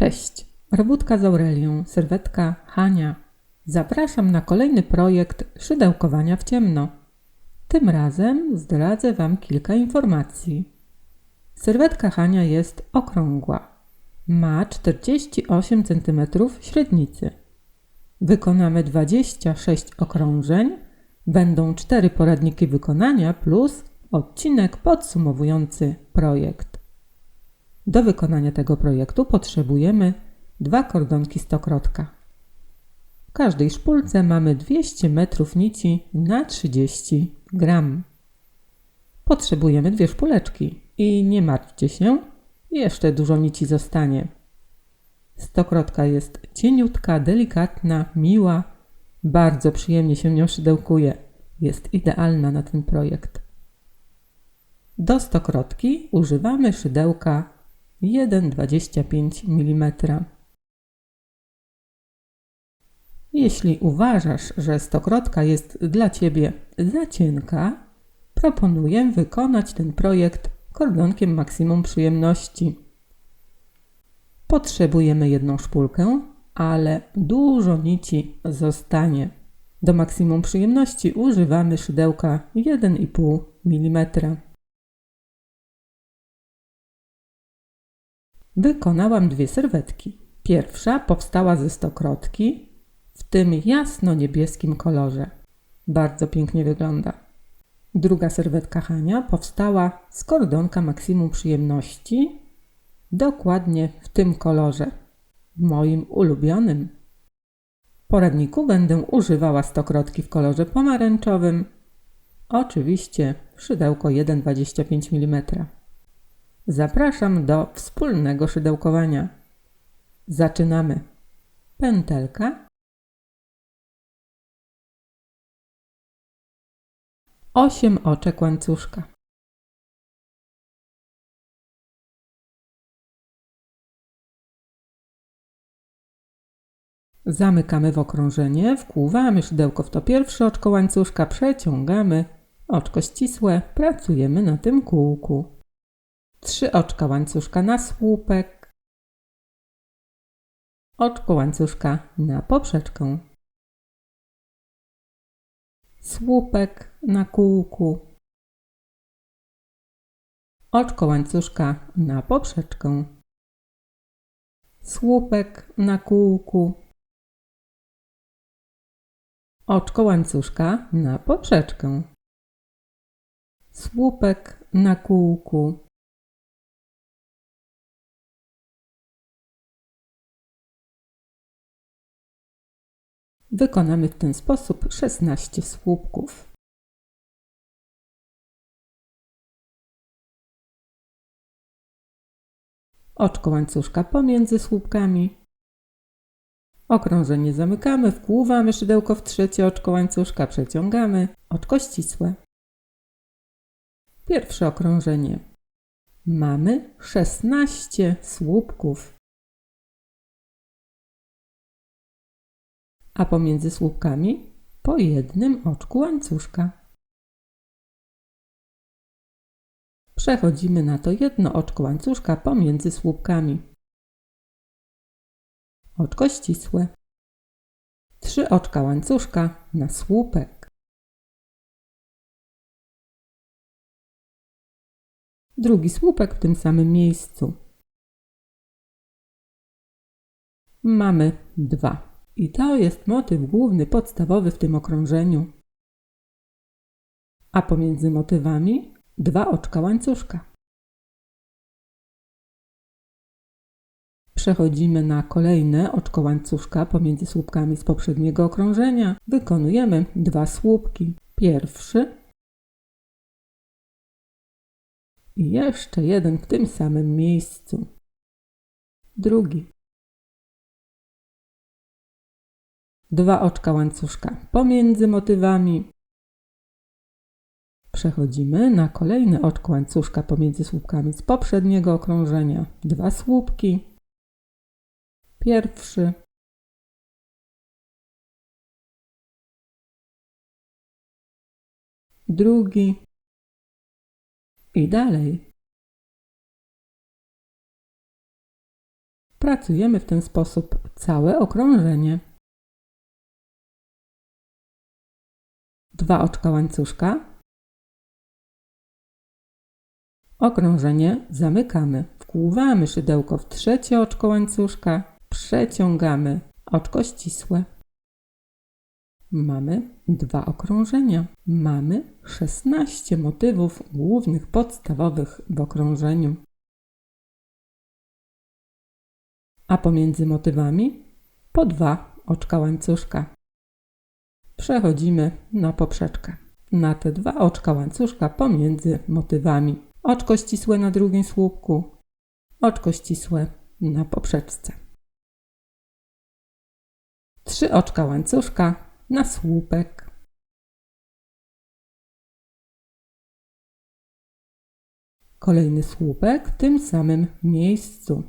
Cześć, Robótka z Aurelią, serwetka Hania. Zapraszam na kolejny projekt szydełkowania w ciemno. Tym razem zdradzę Wam kilka informacji. Serwetka Hania jest okrągła. Ma 48 cm średnicy. Wykonamy 26 okrążeń. Będą 4 poradniki wykonania plus odcinek podsumowujący projekt. Do wykonania tego projektu potrzebujemy dwa kordonki stokrotka. W każdej szpulce mamy 200 metrów nici na 30 gram. Potrzebujemy dwie szpuleczki i nie martwcie się, jeszcze dużo nici zostanie. Stokrotka jest cieniutka, delikatna, miła, bardzo przyjemnie się nią szydełkuje. Jest idealna na ten projekt. Do stokrotki używamy szydełka 1,25 mm. Jeśli uważasz, że stokrotka jest dla Ciebie za cienka, proponuję wykonać ten projekt kordonkiem maksimum przyjemności. Potrzebujemy jedną szpulkę, ale dużo nici zostanie. Do maksimum przyjemności używamy szydełka 1,5 mm. Wykonałam dwie serwetki. Pierwsza powstała ze stokrotki w tym jasno-niebieskim kolorze. Bardzo pięknie wygląda. Druga serwetka Hania powstała z kordonka maksimum przyjemności, dokładnie w tym kolorze, moim ulubionym. W poradniku będę używała stokrotki w kolorze pomarańczowym, oczywiście szydełko 1,25 mm. Zapraszam do wspólnego szydełkowania. Zaczynamy. Pętelka. Osiem oczek łańcuszka. Zamykamy w okrążenie, wkłuwamy szydełko w to pierwsze oczko łańcuszka, przeciągamy oczko ścisłe, pracujemy na tym kółku. Trzy oczka łańcuszka na słupek. Oczko łańcuszka na poprzeczkę. Słupek na kółku. Oczko łańcuszka na poprzeczkę. Słupek na kółku. Oczko łańcuszka na poprzeczkę. Słupek na kółku. Wykonamy w ten sposób 16 słupków. Oczko łańcuszka pomiędzy słupkami. Okrążenie zamykamy, wkłuwamy szydełko w trzecie oczko łańcuszka, przeciągamy, oczko ścisłe. Pierwsze okrążenie. Mamy 16 słupków. A pomiędzy słupkami po jednym oczku łańcuszka. Przechodzimy na to jedno oczko łańcuszka pomiędzy słupkami. Oczko ścisłe. Trzy oczka łańcuszka na słupek. Drugi słupek w tym samym miejscu. Mamy dwa. I to jest motyw główny, podstawowy w tym okrążeniu. A pomiędzy motywami dwa oczka łańcuszka. Przechodzimy na kolejne oczko łańcuszka pomiędzy słupkami z poprzedniego okrążenia. Wykonujemy dwa słupki. Pierwszy i jeszcze jeden w tym samym miejscu. Drugi. Dwa oczka łańcuszka pomiędzy motywami. Przechodzimy na kolejne oczko łańcuszka pomiędzy słupkami z poprzedniego okrążenia. Dwa słupki. Pierwszy. Drugi. I dalej. Pracujemy w ten sposób całe okrążenie. Dwa oczka łańcuszka. Okrążenie zamykamy. Wkłuwamy szydełko w trzecie oczko łańcuszka. Przeciągamy oczko ścisłe. Mamy dwa okrążenia. Mamy 16 motywów głównych, podstawowych w okrążeniu. A pomiędzy motywami po dwa oczka łańcuszka. Przechodzimy na poprzeczkę. Na te dwa oczka łańcuszka pomiędzy motywami. Oczko ścisłe na drugim słupku, oczko ścisłe na poprzeczce. Trzy oczka łańcuszka na słupek. Kolejny słupek w tym samym miejscu.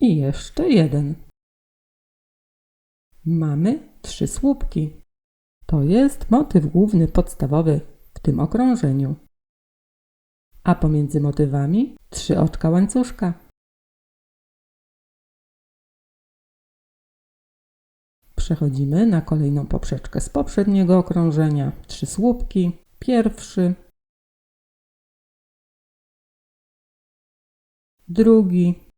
I jeszcze jeden. Mamy trzy słupki. To jest motyw główny podstawowy w tym okrążeniu. A pomiędzy motywami trzy oczka łańcuszka. Przechodzimy na kolejną poprzeczkę z poprzedniego okrążenia. Trzy słupki. Pierwszy, drugi,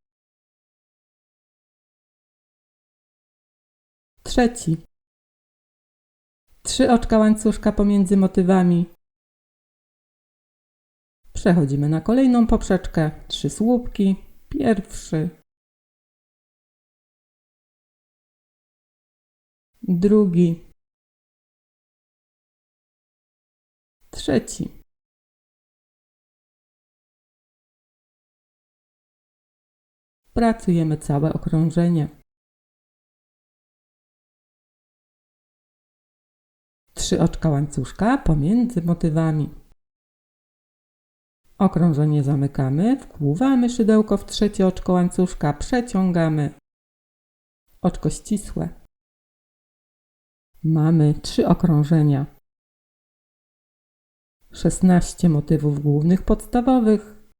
trzeci. Trzy oczka łańcuszka pomiędzy motywami. Przechodzimy na kolejną poprzeczkę. Trzy słupki. Pierwszy, drugi, trzeci. Pracujemy całe okrążenie. Trzy oczka łańcuszka pomiędzy motywami. Okrążenie zamykamy, wkłuwamy szydełko w trzecie oczko łańcuszka, przeciągamy. Oczko ścisłe. Mamy trzy okrążenia. 16 motywów głównych podstawowych,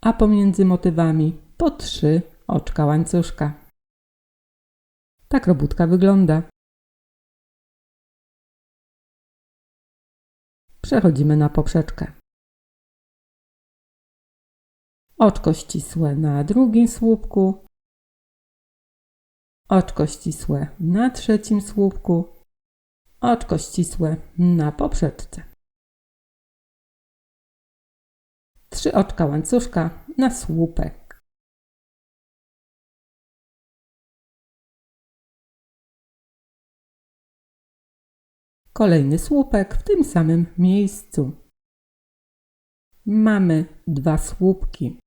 a pomiędzy motywami po trzy oczka łańcuszka. Tak robótka wygląda. Przechodzimy na poprzeczkę. Oczko ścisłe na drugim słupku, oczko ścisłe na trzecim słupku, oczko ścisłe na poprzeczce. Trzy oczka łańcuszka na słupek. Kolejny słupek w tym samym miejscu. Mamy dwa słupki.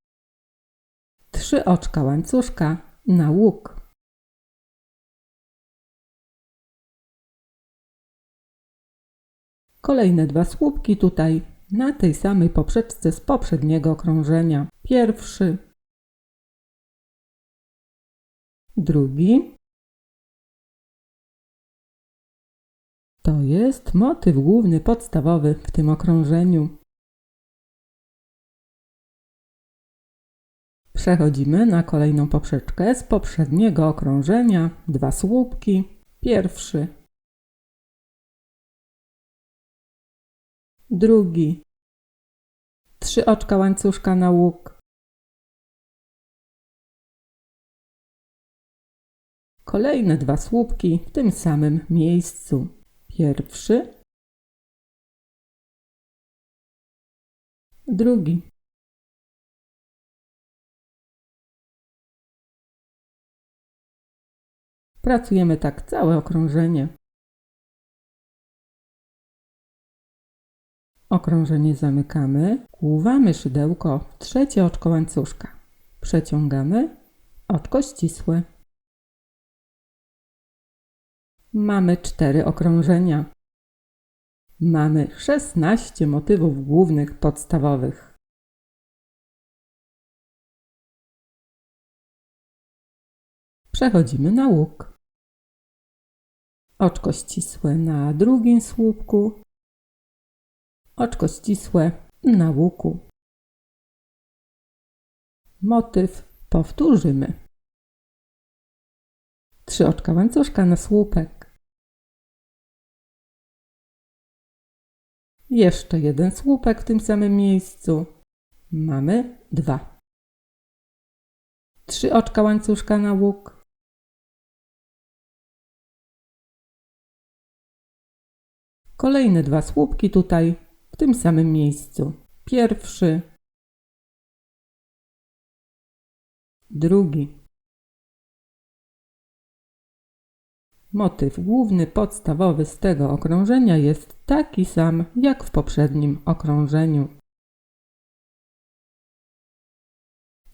Trzy oczka łańcuszka na łuk. Kolejne dwa słupki tutaj na tej samej poprzeczce z poprzedniego okrążenia. Pierwszy, drugi. To jest motyw główny, podstawowy w tym okrążeniu. Przechodzimy na kolejną poprzeczkę z poprzedniego okrążenia. Dwa słupki. Pierwszy, drugi, trzy oczka łańcuszka na łuk, kolejne dwa słupki w tym samym miejscu. Pierwszy, drugi. Pracujemy tak całe okrążenie. Okrążenie zamykamy, kłuwamy szydełko w trzecie oczko łańcuszka. Przeciągamy oczko ścisłe. Mamy cztery okrążenia. Mamy 16 motywów głównych podstawowych. Przechodzimy na łuk. Oczko ścisłe na drugim słupku, oczko ścisłe na łuku. motyw powtórzymy. Trzy oczka łańcuszka na słupek. Jeszcze jeden słupek w tym samym miejscu. Mamy dwa. Trzy oczka łańcuszka na łuk. Kolejne dwa słupki tutaj, w tym samym miejscu. Pierwszy, drugi. Motyw główny, podstawowy z tego okrążenia jest taki sam jak w poprzednim okrążeniu.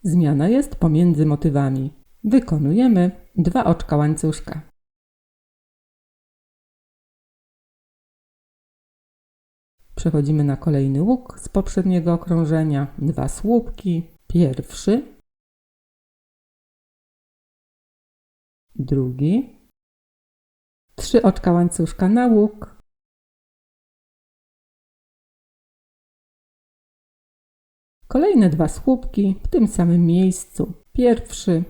Zmiana jest pomiędzy motywami. Wykonujemy dwa oczka łańcuszka. Przechodzimy na kolejny łuk z poprzedniego okrążenia. Dwa słupki. Pierwszy, drugi, trzy oczka łańcuszka na łuk, kolejne dwa słupki w tym samym miejscu. Pierwszy,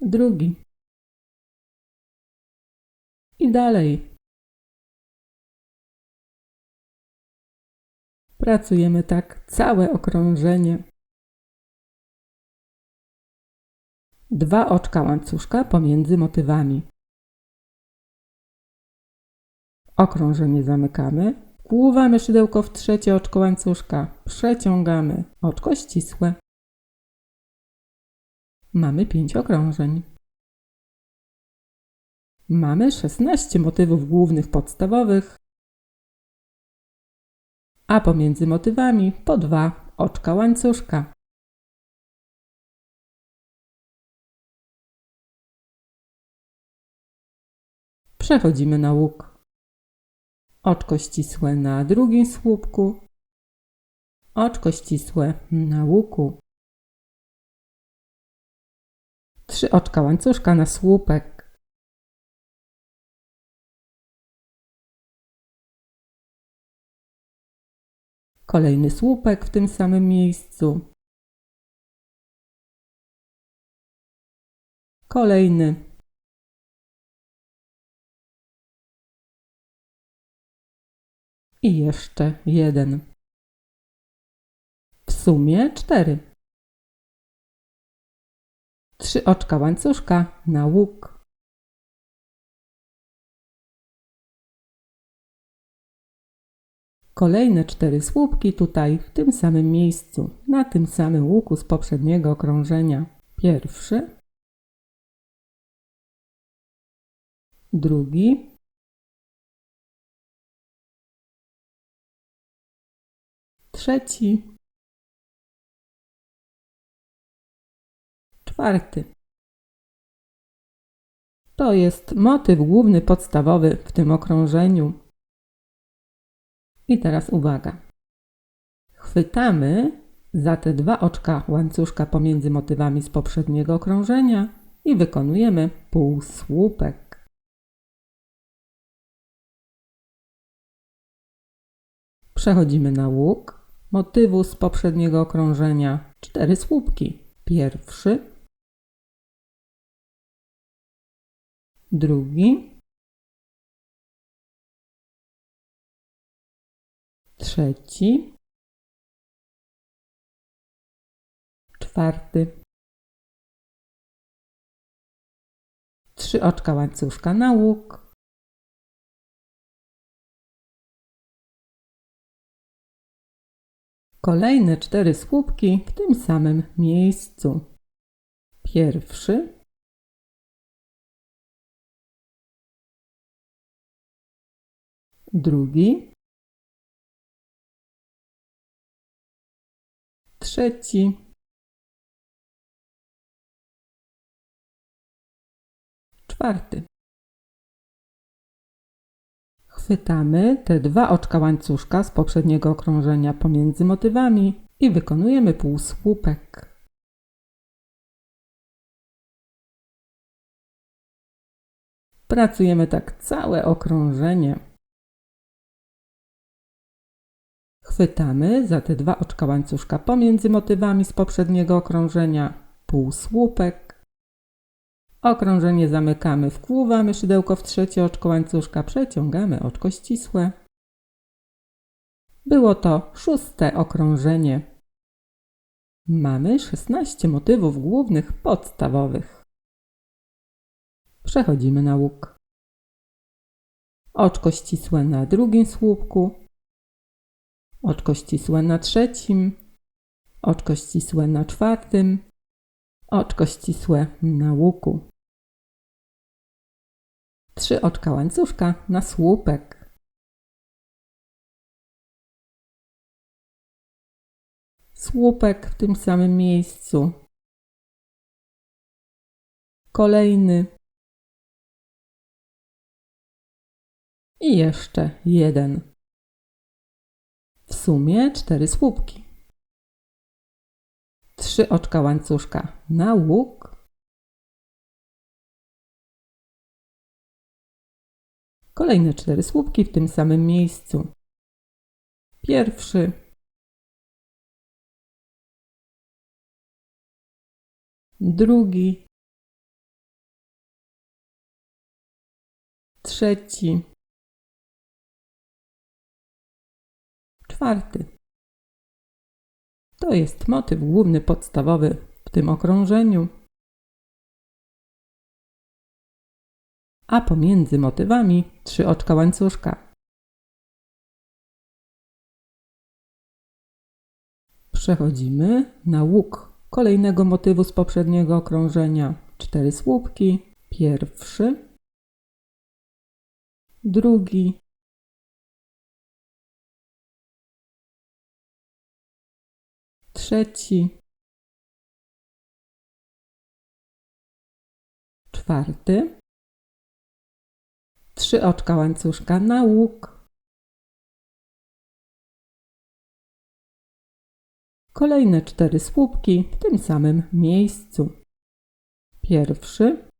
drugi i dalej. Pracujemy tak całe okrążenie. Dwa oczka łańcuszka pomiędzy motywami. Okrążenie zamykamy. Wkłuwamy szydełko w trzecie oczko łańcuszka. Przeciągamy. Oczko ścisłe. Mamy pięć okrążeń. Mamy 16 motywów głównych podstawowych, a pomiędzy motywami po dwa oczka łańcuszka. Przechodzimy na łuk. Oczko ścisłe na drugim słupku, oczko ścisłe na łuku. Trzy oczka łańcuszka na słupek. Kolejny słupek w tym samym miejscu. Kolejny. I jeszcze jeden. W sumie cztery. Trzy oczka łańcuszka na łuk. Kolejne cztery słupki tutaj, w tym samym miejscu, na tym samym łuku z poprzedniego okrążenia. Pierwszy, drugi, trzeci, czwarty. To jest motyw główny podstawowy w tym okrążeniu. I teraz uwaga. Chwytamy za te dwa oczka łańcuszka pomiędzy motywami z poprzedniego okrążenia i wykonujemy półsłupek. Przechodzimy na łuk motywu z poprzedniego okrążenia. Cztery słupki. Pierwszy, drugi, trzeci, czwarty. Trzy oczka łańcuszka na łuk. Kolejne cztery słupki w tym samym miejscu. Pierwszy, drugi, trzeci, czwarty. Chwytamy te dwa oczka łańcuszka z poprzedniego okrążenia pomiędzy motywami i wykonujemy półsłupek. Pracujemy tak całe okrążenie. Chwytamy za te dwa oczka łańcuszka pomiędzy motywami z poprzedniego okrążenia półsłupek. Okrążenie zamykamy, wkłuwamy szydełko w trzecie oczko łańcuszka, przeciągamy oczko ścisłe. Było to szóste okrążenie. Mamy 16 motywów głównych podstawowych. Przechodzimy na łuk. Oczko ścisłe na drugim słupku, oczko ścisłe na trzecim, oczko ścisłe na czwartym, oczko ścisłe na łuku. Trzy oczka łańcuszka na słupek. Słupek w tym samym miejscu. Kolejny. I jeszcze jeden. W sumie cztery słupki. Trzy oczka łańcuszka na łuk. Kolejne cztery słupki w tym samym miejscu. Pierwszy. Drugi. Trzeci. Czwarty. To jest motyw główny podstawowy w tym okrążeniu. A pomiędzy motywami trzy oczka łańcuszka. Przechodzimy na łuk kolejnego motywu z poprzedniego okrążenia. Cztery słupki. Pierwszy, drugi, trzeci, czwarty, trzy oczka łańcuszka na łuk, kolejne cztery słupki w tym samym miejscu. Pierwszy,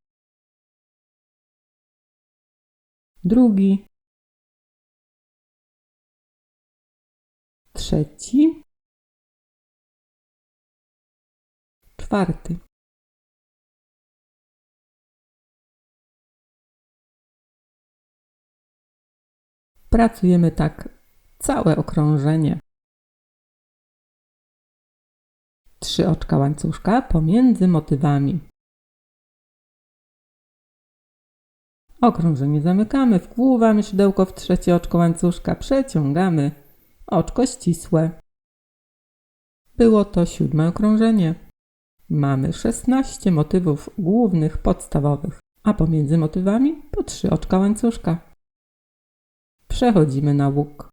drugi, trzeci, czwarty. Pracujemy tak całe okrążenie. Trzy oczka łańcuszka pomiędzy motywami. Okrążenie zamykamy, wkłuwamy szydełko w trzecie oczko łańcuszka, przeciągamy oczko ścisłe. Było to siódme okrążenie. Mamy 16 motywów głównych podstawowych, a pomiędzy motywami po trzy oczka łańcuszka. Przechodzimy na łuk.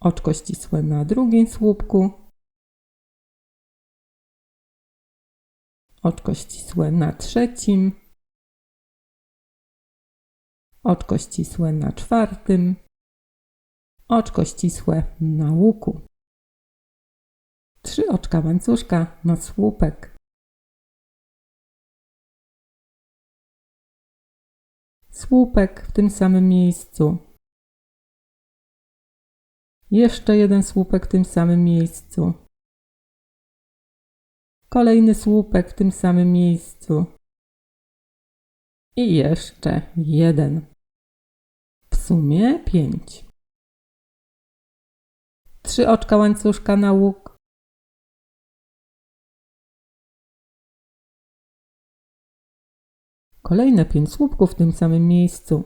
Oczko ścisłe na drugim słupku. Oczko ścisłe na trzecim. Oczko ścisłe na czwartym. Oczko ścisłe na łuku. Trzy oczka łańcuszka na słupek. Słupek w tym samym miejscu. Jeszcze jeden słupek w tym samym miejscu. Kolejny słupek w tym samym miejscu. I jeszcze jeden. W sumie pięć. Trzy oczka łańcuszka na łuk. Kolejne pięć słupków w tym samym miejscu.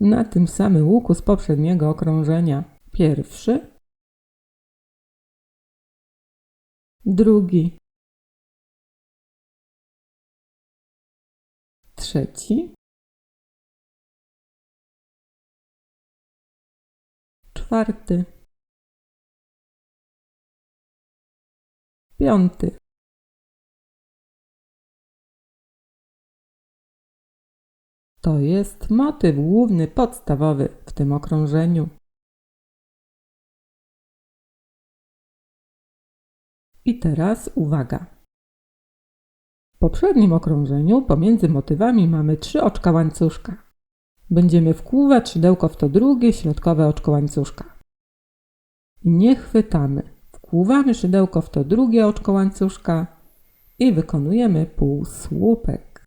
Na tym samym łuku z poprzedniego okrążenia. Pierwszy. Drugi. Trzeci. Czwarty. Piąty. To jest motyw główny, podstawowy w tym okrążeniu. I teraz uwaga. W poprzednim okrążeniu pomiędzy motywami mamy trzy oczka łańcuszka. Będziemy wkłuwać szydełko w to drugie środkowe oczko łańcuszka. i nie chwytamy. Wkłuwamy szydełko w to drugie oczko łańcuszka i wykonujemy półsłupek.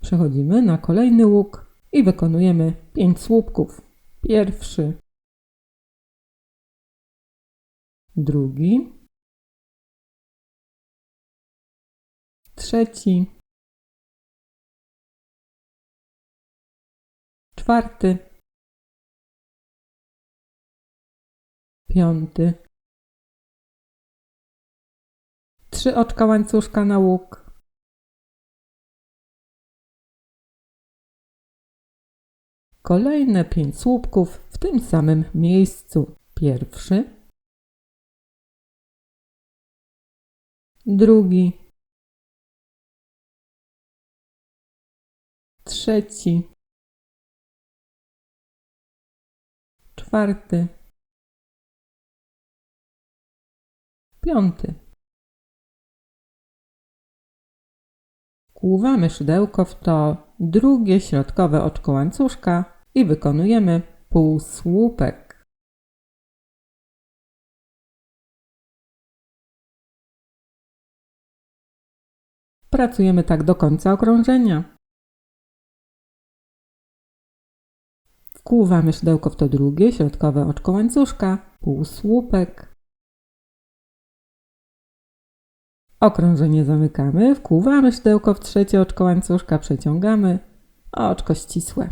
Przechodzimy na kolejny łuk i wykonujemy 5 słupków. Pierwszy, drugi, trzeci, czwarty, piąty, trzy oczka łańcuszka na łuk, kolejne pięć słupków w tym samym miejscu. Pierwszy, drugi, trzeci, czwarty, piąty. Wkłuwamy szydełko w to drugie środkowe oczko łańcuszka i wykonujemy półsłupek. Pracujemy tak do końca okrążenia. Wkłuwamy szydełko w to drugie środkowe oczko łańcuszka, półsłupek. Okrążenie zamykamy, wkłuwamy szydełko w trzecie oczko łańcuszka, przeciągamy, oczko ścisłe.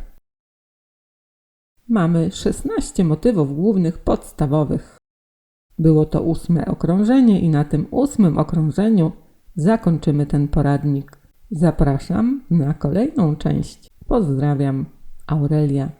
Mamy 16 motywów głównych podstawowych. Było to ósme okrążenie i na tym ósmym okrążeniu zakończymy ten poradnik. Zapraszam na kolejną część. Pozdrawiam, Aurelia.